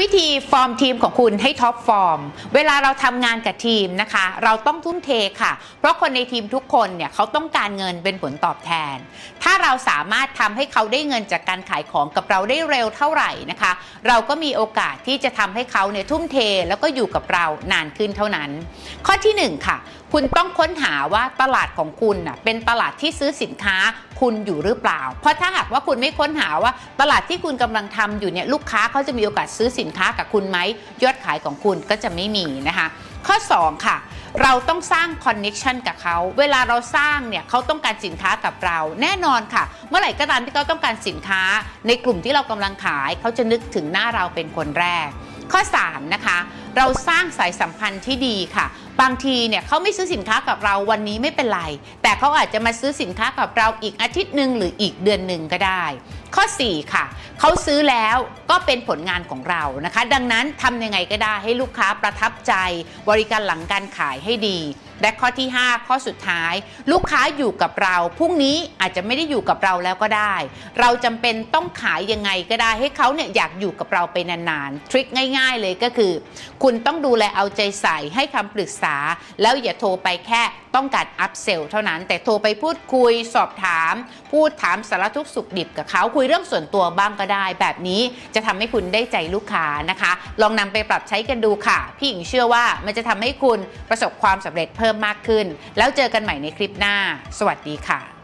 วิธีฟอร์มทีมของคุณให้ท็อปฟอร์ม เวลาเราทำงานกับทีมนะคะ เราต้องทุ่มเทค่ะ เพราะคนในทีมทุกคนเนี่ยเขาต้องการเงินเป็นผลตอบแทน ถ้าเราสามารถทำให้เขาได้เงินจากการขายของกับเราได้เร็วเท่าไหร่นะคะ เราก็มีโอกาสที่จะทำให้เขาเนี่ยทุ่มเทแล้วก็อยู่กับเรานานขึ้นเท่านั้น ข้อที่หนึ่งค่ะ คุณต้องค้นหาว่าตลาดของคุณน่ะเป็นตลาดที่ซื้อสินค้าคุณอยู่หรือเปล่า เพราะถ้าหากว่าคุณไม่ค้นหาว่าตลาดที่คุณกำลังทำอยู่เนี่ยลูกค้าเขาจะมีโอกาสซื้อสินนค้ากับคุณไหมยอดขายของคุณก็จะไม่มีนะคะ ข้อ 2 ค่ะ เราต้องสร้างคอนเน็ชันกับเขาเวลาเราสร้างเนี่ยเขาต้องการสินค้ากับเรา แน่นอนค่ะ เมื่อไหร่ก็ตามที่เขาต้องการสินค้า ในกลุ่มที่เรากำลังขาย เขาจะนึกถึงหน้าเราเป็นคนแรก ข้อ 3 นะคะ เราสร้างสายสัมพันธ์ที่ดีค่ะ บางทีเนี่ยเขาไม่ซื้อสินค้ากับเราวันนี้ไม่เป็นไร แต่เขาอาจจะมาซื้อสินค้ากับเราอีกอาทิตย์หนึ่งหรืออีกเดือนหนึ่งก็ได้ ข้อ 4 ค่ะ เขาซื้อแล้วก็เป็นผลงานของเรานะคะ ดังนั้นทำยังไงก็ได้ให้ลูกค้าประทับใจ บริการหลังการขายให้ดีและข้อที่ 5 ข้อสุดท้าย ลูกค้าอยู่กับเราพรุ่งนี้อาจจะไม่ได้อยู่กับเราแล้วก็ได้ เราจำเป็นต้องขายยังไงก็ได้ให้เขาเนี่ยอยากอยู่กับเราไปนานๆ ทริคง่าย ๆ เลยก็คือ คุณต้องดูแลเอาใจใส่ให้คำปรึกษาแล้วอย่าโทรไปแค่ต้องการอัพเซลเท่านั้น แต่โทรไปพูดคุยสอบถาม พูดถามสารทุกข์สุขดิบกับเขาคุยเรื่องส่วนตัวบ้างก็ได้ แบบนี้จะทำให้คุณได้ใจลูกค้านะคะ ลองนำไปปรับใช้กันดูค่ะ พี่หญิงเชื่อว่ามันจะทำให้คุณประสบความสำเร็จเพิ่มมากขึ้น แล้วเจอกันใหม่ในคลิปหน้า สวัสดีค่ะ